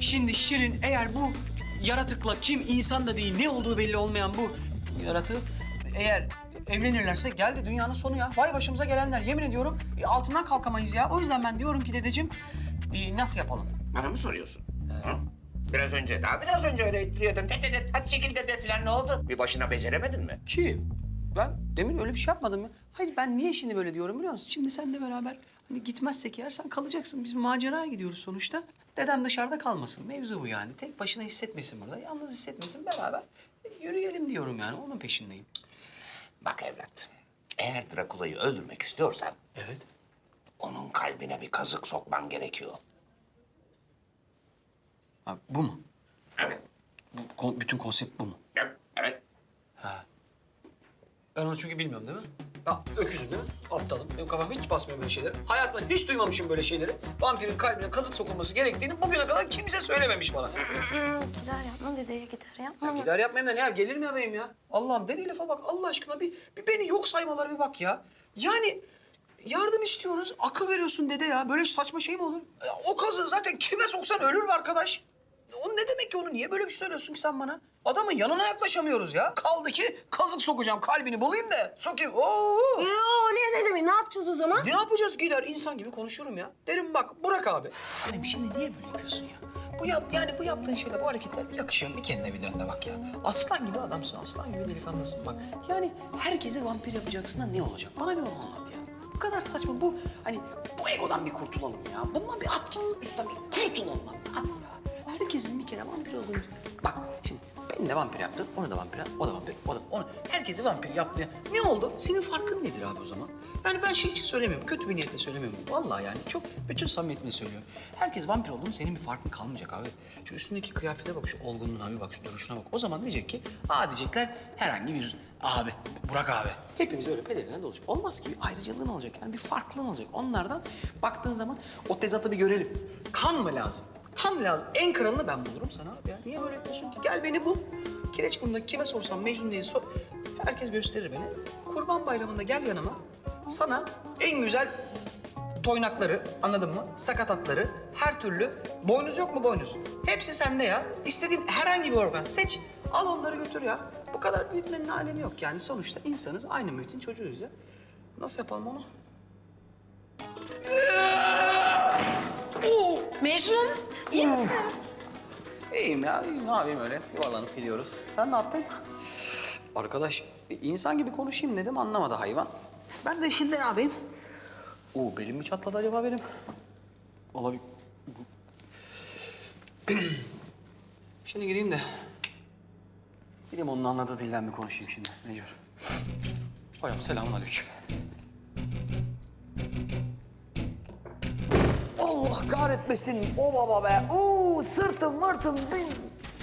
Şimdi Şirin eğer bu yaratıkla kim insan da değil ne olduğu belli olmayan bu yaratığı eğer evlenirlerse geldi dünyanın sonu ya. Vay başımıza gelenler yemin ediyorum e, altından kalkamayız ya. O yüzden ben diyorum ki dedeciğim e, nasıl yapalım? Bana mı soruyorsun? Hı? Biraz önce, daha biraz önce öyle ittiriyordun. Dede, dede, hadi çekil dede falan ne oldu? Bir başına beceremedin mi? Ki ben demin öyle bir şey yapmadım ya. Hayır ben niye şimdi böyle diyorum biliyor musun? Şimdi seninle beraber hani gitmezsek eğer sen kalacaksın. Biz maceraya gidiyoruz sonuçta. Dedem dışarıda kalmasın. Mevzu bu yani. Tek başına hissetmesin burada. Yalnız hissetmesin. Beraber yürüyelim diyorum yani. Onun peşindeyim. Bak evlat, eğer Drakula'yı öldürmek istiyorsan... Evet. ...onun kalbine bir kazık sokman gerekiyor. Ha, bu mu? Evet, Bu, kon- bütün konsept bu mu? evet, evet. Ben onu çünkü bilmiyorum değil mi? Ya öküzüm değil mi? Aptalım. Benim kafam hiç basmıyor böyle şeylere. Hayatımda hiç duymamışım böyle şeyleri. Vampirin kalbine kazık sokulması gerektiğini bugüne kadar kimse söylememiş bana. Gider yapma dedeye gider yapma. Gider yapmayayım da ne ya? Gelir mi yapayım ya? Allah'ım dediği lafa bak Allah aşkına bir, bir beni yok saymaları bir bak ya. Yani yardım istiyoruz, akıl veriyorsun dede ya. Böyle saçma şey mi olur? Ya, O kazığı zaten kime soksan ölür mü arkadaş? O ne demek ki onu? Niye böyle bir şey söylüyorsun ki sen bana? Adamın yanına yaklaşamıyoruz ya. Kaldı ki kazık sokacağım, kalbini bulayım da sokayım. Oo! Yoo ne ne demek ne yapacağız o zaman? Ne yapacağız? Gider insan gibi konuşurum ya. Derim bak Burak abi. Hani şimdi niye böyle yapıyorsun ya? Bu yap yani bu yaptığın şeyler, bu hareketler yakışıyor. Bir kendine bir dön de bak ya. Aslan gibi adamsın, aslan gibi delikanlısın bak. Yani herkesi vampir yapacaksın da ne olacak? Bana bir onu anlat ya. Bu kadar saçma bu hani bu egodan bir kurtulalım ya. Bundan bir at gitsin üstten bir kurtulalım lan. At ya. Herkesin bir kere vampir olduğunu... Bak şimdi beni de vampir yaptın, onu da vampir o da vampir, o da onu. Herkesi vampir yaptı ya. Ne oldu? Senin farkın nedir abi o zaman? Yani ben şey için söylemiyorum, kötü bir niyetle söylemiyorum. Vallahi yani çok bütün samimiyetimle söylüyorum. Herkes vampir olduğunu senin bir farkın kalmayacak abi. Şu üstündeki kıyafete bak, şu olgunluğuna bir bak, şu duruşuna bak. O zaman diyecek ki, aa diyecekler herhangi bir abi, Burak abi. Hepimiz öyle pelerinden olacak. Olmaz ki bir ayrıcalığın olacak yani bir farklılığın olacak. Onlardan baktığın zaman o tezatı bir görelim. Kan mı lazım? Kan lazım. En kralını ben bulurum sana abi ya. Niye böyle yapıyorsun ki? Gel beni bul. Kireçburnu'nda kime sorsam Mecnun diye sor. Herkes gösterir beni. Kurban bayramında gel yanıma. Sana en güzel toynakları, anladın mı? Sakatatları, her türlü. Boynuz yok mu boynuz? Hepsi sende ya. İstediğin herhangi bir organ seç. Al onları götür ya. Bu kadar büyütmenin alemi yok yani. Sonuçta insanız, aynı mühitin çocuğuyuz ya. Nasıl yapalım onu? Mecnun iyi misin? İyiyim ya, iyiyim. Ne yapayım öyle? Yuvarlanıp gidiyoruz. Sen ne yaptın? Arkadaş, insan gibi konuşayım dedim, anlamadı hayvan. Ben de şimdi ne yapayım? Oo, belim mi çatladı acaba benim? Olabilir. şimdi gideyim de... Gideyim onun anladığı dilden bir konuşayım şimdi, mecbur. Hocam selamun aleyküm. Allah kahretmesin. O baba be. Oo sırtım mırtım. Din.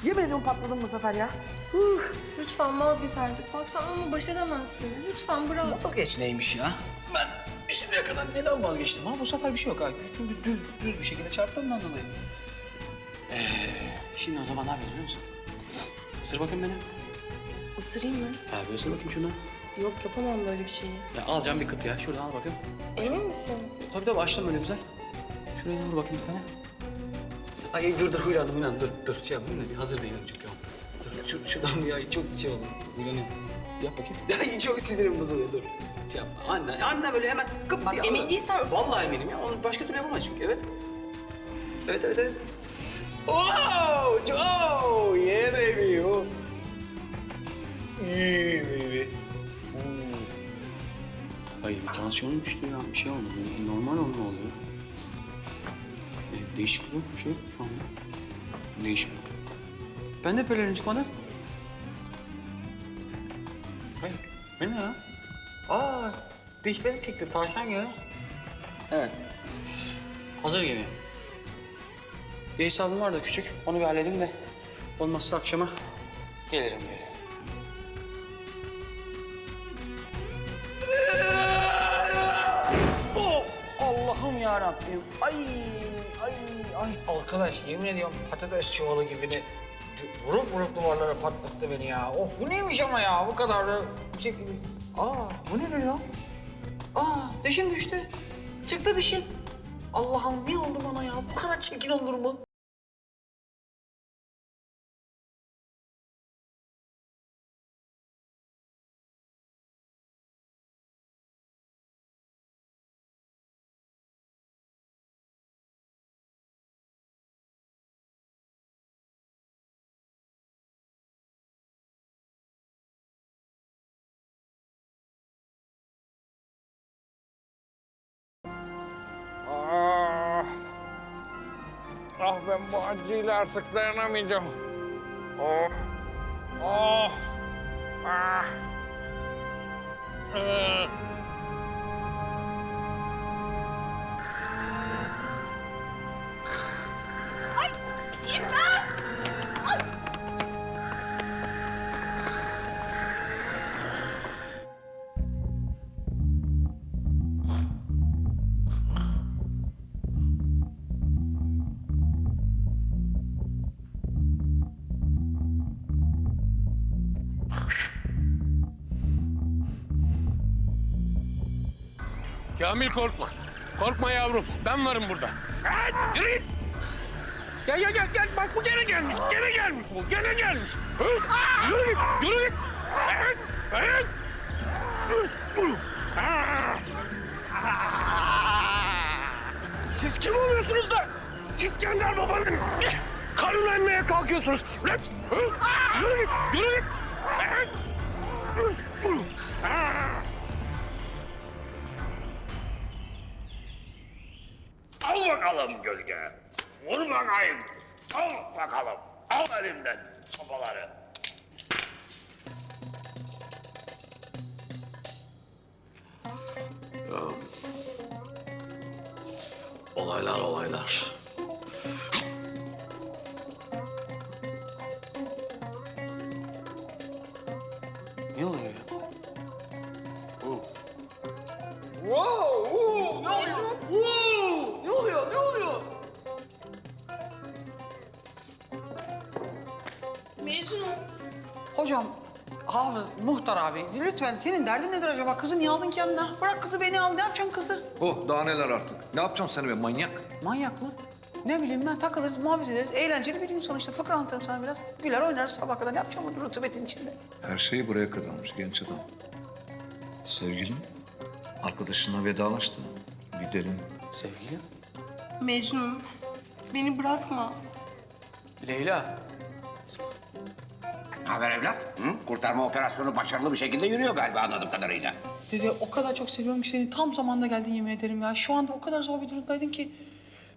Yemin ediyorum patladım bu sefer ya. Uh. Lütfen vazgeç artık. Bak sen onu baş edemezsin. Lütfen bırak. Vazgeç neymiş ya? Ben şimdiye kadar neden vazgeçtim ama bu sefer bir şey yok ha. Çünkü düz düz bir şekilde çarptığımdan dolayı. Ee, şimdi o zaman ne yapıyoruz biliyor musun? Isır bakayım beni. Isırayım mı? Ha bir ısır bakayım şunu. Yok yapamam böyle bir şeyi. Ya alacağım bir kıt ya. Şuradan al bakayım. Emin misin? Tabii tabii açtım öyle güzel. Şuraya vur bakayım bir tane. Ay dur dur huylandım huylandım dur dur şey yapayım da bir hazır değilim çünkü. Dur şu, şuradan bir ay çok şey oldu huylanıyorum. Yap bakayım. Ay çok sinirim bozuluyor dur. Şey yapma anne anne böyle hemen kıp Bak, diye emin al. değilsen ısır. Vallahi eminim ya onu başka türlü yapamaz çünkü evet. Evet evet evet. Oh, oh, yeah baby. Oh. Yeah baby. Hayır bir tansiyonum düştü ya. Bir şey oldu. Normal olma oluyor. Değişiklik yok bir şey yok şu anda. Değişiklik. Ben de pelerin çıkmadı. Hayır. Bu ne ya? Aa, dişleri çıktı. Tavşan gibi. Evet. Hazır gibi. Bir hesabım var da küçük. Onu bir halledeyim de. Olmazsa akşama gelirim geri. Rabbim. Ay ay ay arkadaş yemin ediyorum patates çuvalı gibi de vurup vurup duvarlara patlattı beni ya. Oh bu neymiş ama ya bu kadar da şey gibi. Aa bu nedir ya? Aa dişim düştü. Çıktı dişim. Allah'ım ne oldu bana ya? Bu kadar çirkin olur mu? Ah ben bu acıyla artık dayanamayacağım. Oh. Oh. Ah. Ee. Kamil korkma. Korkma yavrum. Ben varım burada. Hadi yürü. Gel gel gel gel. Bak bu gene gelmiş. Gene gelmiş bu. Gene gelmiş. Yürü git. Yürü git. Siz kim oluyorsunuz da İskender babanın karını emmeye kalkıyorsunuz? Lan! Yürü git. Yürü git. Al bakalım gölge. Vur bakayım. Al bakalım. Al elimden sopaları. Olaylar olaylar. Lütfen senin derdin nedir acaba? Kızı niye aldın ki yanına? Bırak kızı beni al. Ne yapacaksın kızı? Oh daha neler artık. Ne yapacağım seni be manyak? Manyak mı? Ne bileyim ben takılırız, muhabbet ederiz. Eğlenceli bir gün sonuçta. Fıkra anlatırım sana biraz. Güler oynarız sabah kadar. Ne yapacağım bu rutubetin içinde? Her şeyi buraya kadarmış genç adam. Sevgilim, arkadaşınla vedalaştı. Gidelim. Sevgilim. Mecnun. Beni bırakma. Leyla. Haber evlat? Hı? Kurtarma operasyonu başarılı bir şekilde yürüyor galiba anladığım kadarıyla. Dede o kadar çok seviyorum ki seni. Tam zamanda geldin yemin ederim ya. Şu anda o kadar zor bir durumdaydım ki.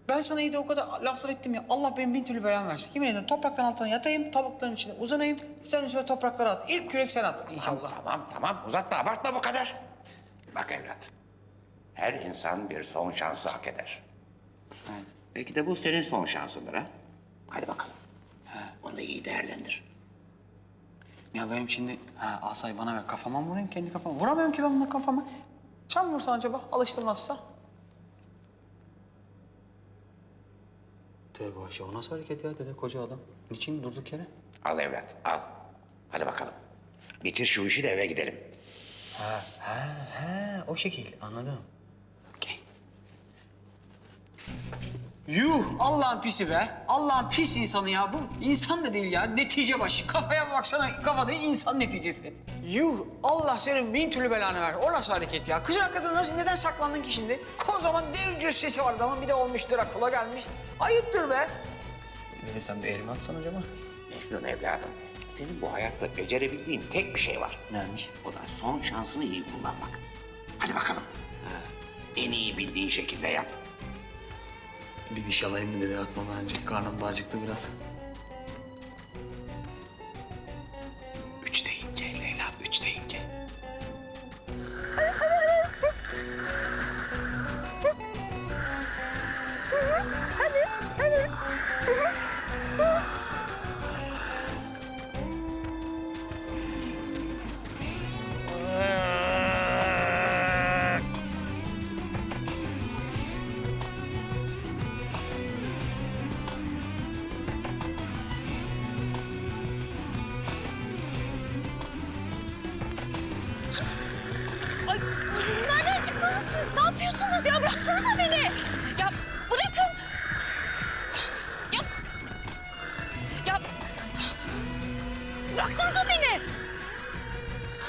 Ben sana iyi de o kadar laflar ettim ya. Allah benim bin türlü belamı versin. Yemin ederim topraktan altına yatayım, tavukların içine uzanayım. Sen üstüme toprakları at. İlk kürek sen at inşallah. Tamam tamam uzatma abartma bu kadar. Bak evlat. Her insan bir son şansı hak eder. Evet. Belki de bu senin son şansındır ha. Hadi bakalım. Onu iyi değerlendir. Ya benim şimdi ha, asayı bana ver. Kafama mı vurayım kendi kafama? Vuramıyorum ki ben bununla kafama. Sen mi vursan acaba? Alıştırmazsa. Tövbe aşağı o nasıl hareket ya dede koca adam? Niçin durduk yere? Al evlat al. Hadi bakalım. Bitir şu işi de eve gidelim. Ha, ha, ha, o şekil anladım. Yuh! Allah'ın pisi be. Allah'ın pis insanı ya. Bu insan da değil ya. Netice başı. Kafaya baksana. Kafada insan neticesi. Yuh! Allah senin bin türlü belanı ver. O nasıl hareket ya? Kız arkadaşın nasıl, neden saklandın ki şimdi? Kocaman dev cüssesi var adamın. Bir de olmuş Drakula gelmiş. Ayıptır be. Dede sen bir elma atsan acaba? Mecnun evladım. Senin bu hayatta becerebildiğin tek bir şey var. Neymiş? O da son şansını iyi kullanmak. Hadi bakalım. En iyi bildiğin şekilde yap. Bir bir şey alayım mı dede atmadan önce? Karnım da acıktı biraz. Üç deyince Leyla, üç deyince. Ya? Bıraksanıza beni. Ya bırakın. Ya. Ya. Bıraksanıza beni.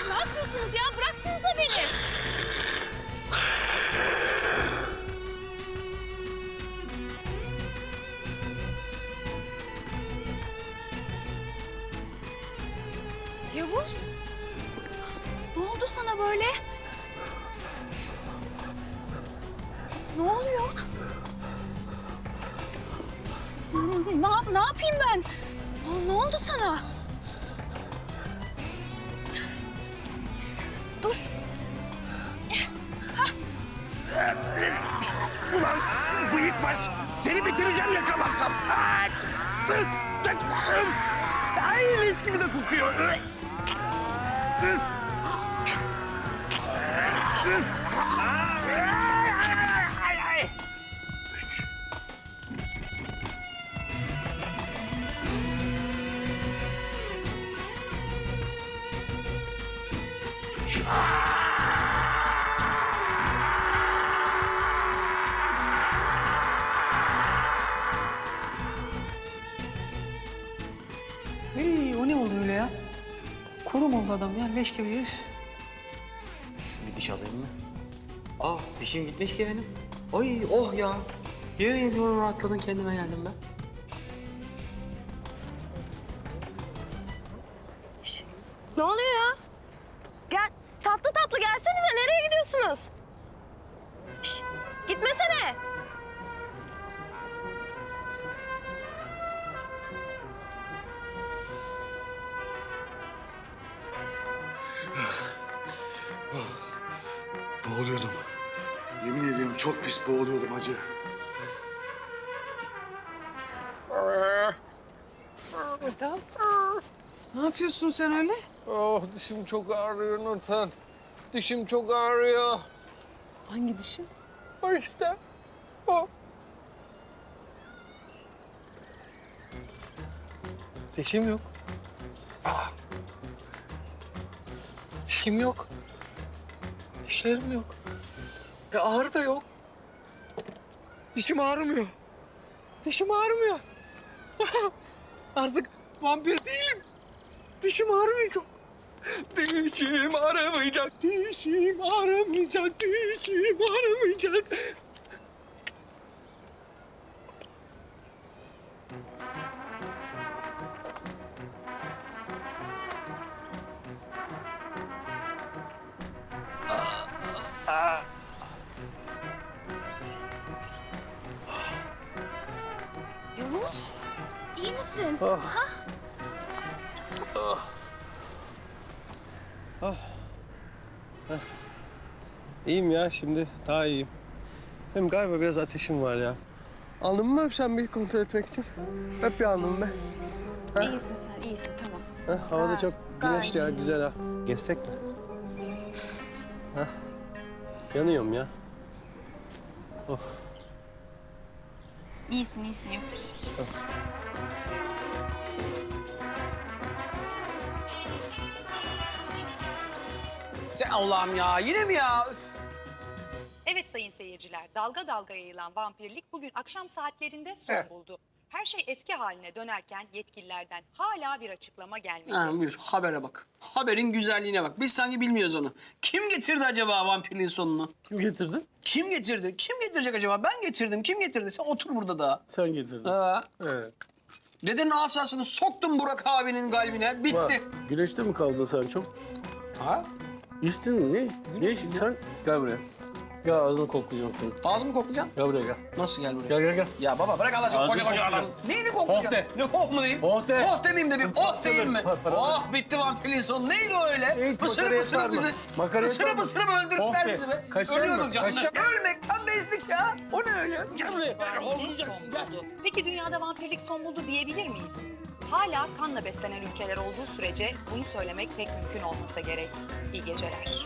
Ne yapıyorsunuz ya? Bıraksanıza beni. Yavuz. Ne oldu sana böyle? Ne, yap, ne yapayım ben? Ne, ne oldu sana? Dur. Ulan bıyık baş. Seni bitireceğim yakalarsam. Ay, Tıs, tıs, tıs. Ay leş gibi de kokuyor. Tıs. Tıs. Ay, Hey, o ne oldu öyle ya? Kurum oldu adam ya, leş gibi yüz. Bir diş alayım mı? Ah, dişim gitmiş ki benim. Ay, oh ya. Yemin ediyorum rahatladın, kendime geldim ben. Ne oluyor ya? Gel tatlı tatlı gelsenize nereye gidiyorsunuz? Şş, gitmesene. Boğuluyordum. Yemin ediyorum çok pis boğuluyordum hacı. Ne yapıyorsun sen öyle? Oh dişim çok ağrıyor Nurten. Dişim çok ağrıyor. Hangi dişin? O işte. O. Dişim yok. Ah. Dişim yok. Dişlerim yok. E ağrı da yok. Dişim ağrımıyor. Dişim ağrımıyor. Artık vampir değilim. Dişim ağrımayacak. Dişim ağrımayacak, dişim ağrımayacak, dişim ağrımayacak. Yavuz, iyi misin? İyiyim ya şimdi daha iyiyim. Hem galiba biraz ateşim var ya. Alnımı mı öpsem bir kontrol etmek için? Öp bir alnımı be. İyisin sen, iyisin tamam. Ha, havada çok güneşli ya güzel ha. Gezsek mi? Ha? Yanıyorum ya. İyisin, iyisin yok bir şey. Sen Allah'ım ya yine mi ya? Üf. Evet sayın seyirciler, dalga dalga yayılan vampirlik bugün akşam saatlerinde son Evet. buldu. Her şey eski haline dönerken yetkililerden hala bir açıklama gelmedi. Ha, buyur habere bak. Haberin güzelliğine bak. Biz sanki bilmiyoruz onu. Kim getirdi acaba vampirliğin sonunu? Kim getirdi? Kim getirdi? Kim getirecek acaba? Ben getirdim. Kim getirdi? Sen otur burada da. Sen getirdin. Ha. Evet. Dedenin asasını soktum Burak abinin kalbine. Bitti. Bak, güneşte mi kaldın sen çok? Ha? İçtin mi? Ne? Ne içtin sen? Gel buraya. Gel ağzını koklayacağım senin. Ağzımı koklayacaksın. Gel buraya gel. Nasıl gel buraya? Gel gel gel. Ya baba bırak Allah aşkına Ağzını koca koca adam. koklayacağım. Neyini koklayacaksın? Oh de. Ne oh mu diyeyim? Oh de. Oh demeyeyim de bir oh diyeyim mi? Para- para- Oh bitti vampirliğin sonu. Neydi o öyle? Hiç Isırıp makaraya ısırıp sarma. bizi. Makaraya Isırıp sarma. ısırıp öldürdüler Oh de. bizi be. Kaçacak Ölüyorduk mı? canlı. Kaçacak. Ölmekten bezdik ya. O ne öyle? Gel buraya. Buldu. Peki dünyada vampirlik son buldu diyebilir miyiz? Hala kanla beslenen ülkeler olduğu sürece bunu söylemek pek mümkün olmasa gerek. İyi geceler.